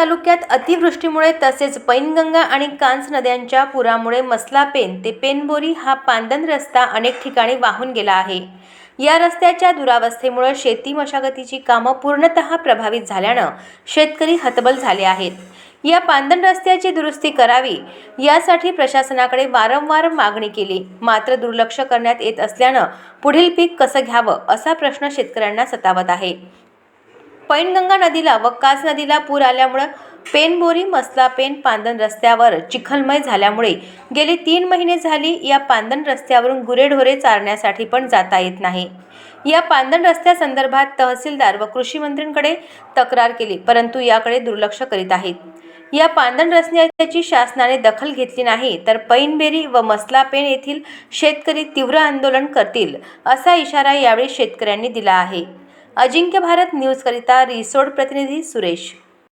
तालुक्यात अतिवृष्टीमुळे तसेच पैनगंगा आणि कांस नद्यांच्या पुरामुळे मसलापेन ते पेनबोरी हा पांदन रस्ता अनेक ठिकाणी वाहून गेला आहे. या रस्त्याच्या दुरावस्थेमुळे शेती मशागतीची कामं पूर्णतः प्रभावित झाल्यानं शेतकरी हतबल झाले आहेत. या पांदन रस्त्याची दुरुस्ती करावी यासाठी प्रशासनाकडे वारंवार मागणी केली. मात्र दुर्लक्ष करण्यात येत असल्यानं पुढील पीक कसं घ्यावं असा प्रश्न शेतकऱ्यांना सतावत आहे. पैनगंगा नदीला व कास नदीला पूर आल्यामुळं पेनबोरी मसला पेन पांदन रस्त्यावर चिखलमय झाल्यामुळे गेली तीन महिने झाली या पांदन रस्त्यावरून गुरेढोरे चारण्यासाठी पण जाता येत नाही. या पांदन रस्त्यासंदर्भात तहसीलदार व कृषी मंत्र्यांकडे तक्रार केली परंतु याकडे दुर्लक्ष करीत आहेत. या पांदन रस्त्याची शासनाने दखल घेतली नाही तर पैनबेरी व मसलापेन येथील शेतकरी तीव्र आंदोलन करतील असा इशारा यावेळी शेतकऱ्यांनी दिला आहे. अजिंक्य भारत न्यूजकरिता रिसोड प्रतिनिधी सुरेश.